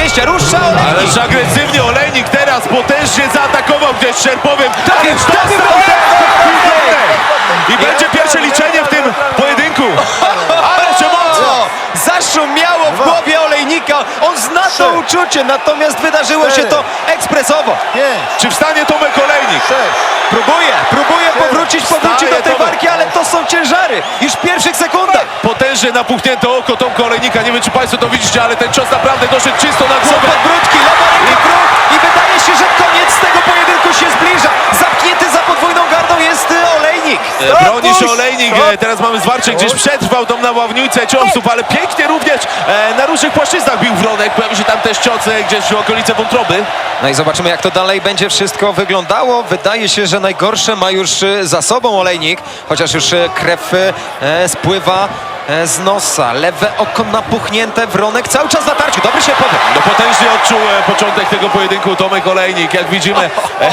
20, rusza Olejnik. Ależ agresywnie Olejnik teraz potężnie zaatakował gdzieś Szerpowym. Tak jest, bramkę! I będzie pierwsze liczenie w tym pojedynku. Ależ emocje! O, zaszumiało w głowie Olejnika. On zna to Trzy. uczucie, natomiast wydarzyło się to ekspresowo. Pięć, Czy wstanie Tomek Olejnik? sześć, Próbuje, próbuje powrócić, powrócić Wstaje do tej Tomek. walki, ale to ciężary. Już w pierwszych sekundach. Potężnie napuchnięte oko Tomka Olejnika. Nie wiem, czy Państwo to widzicie, ale ten cios naprawdę doszedł czysto na głowę. E, Broni się puść! Olejnik, e, teraz mamy zwarcie, gdzieś przetrwał tą nawałnicy ciosów, ale pięknie również e, na różnych płaszczyznach bił Wronek, pojawił się tam też cios e, gdzieś w okolice wątroby. No i zobaczymy, jak to dalej będzie wszystko wyglądało. Wydaje się, że najgorsze ma już za sobą Olejnik, chociaż już krew e, spływa e, z nosa. Lewe oko napuchnięte, Wronek cały czas na tarciu. Dobry się powie. No potężnie odczuł e, początek tego pojedynku Tomek Olejnik, jak widzimy. E,